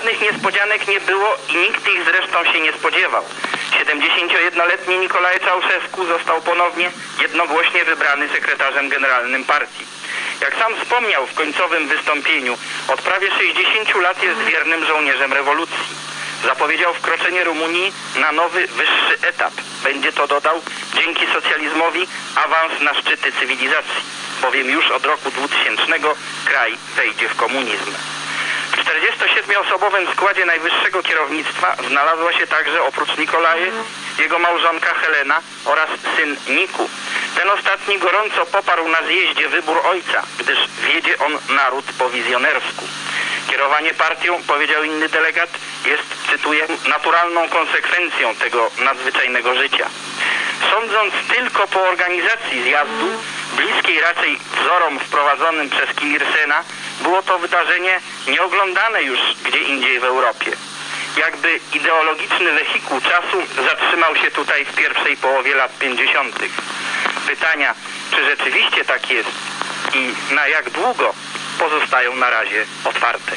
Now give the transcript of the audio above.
Żadnych niespodzianek nie było i nikt ich zresztą się nie spodziewał. 71-letni Nikolaj Czałszewsku został ponownie jednogłośnie wybrany sekretarzem generalnym partii. Jak sam wspomniał w końcowym wystąpieniu, od prawie 60 lat jest wiernym żołnierzem rewolucji. Zapowiedział wkroczenie Rumunii na nowy, wyższy etap. Będzie to, dodał, dzięki socjalizmowi awans na szczyty cywilizacji, bowiem już od roku 2000 kraj wejdzie w komunizm. W 47-osobowym składzie najwyższego kierownictwa znalazła się także oprócz Nikolaje jego małżonka Helena oraz syn Niku. Ten ostatni gorąco poparł na zjeździe wybór ojca, gdyż wiedzie on naród po wizjonersku. Kierowanie partią, powiedział inny delegat, jest, cytuję, naturalną konsekwencją tego nadzwyczajnego życia. Sądząc tylko po organizacji zjazdu, bliskiej raczej wzorom wprowadzonym przez Kim Il-sena, było to wydarzenie nieoglądane już gdzie indziej w Europie. Jakby ideologiczny wehikuł czasu zatrzymał się tutaj w pierwszej połowie lat 50. Pytania, czy rzeczywiście tak jest i na jak długo, pozostają na razie otwarte.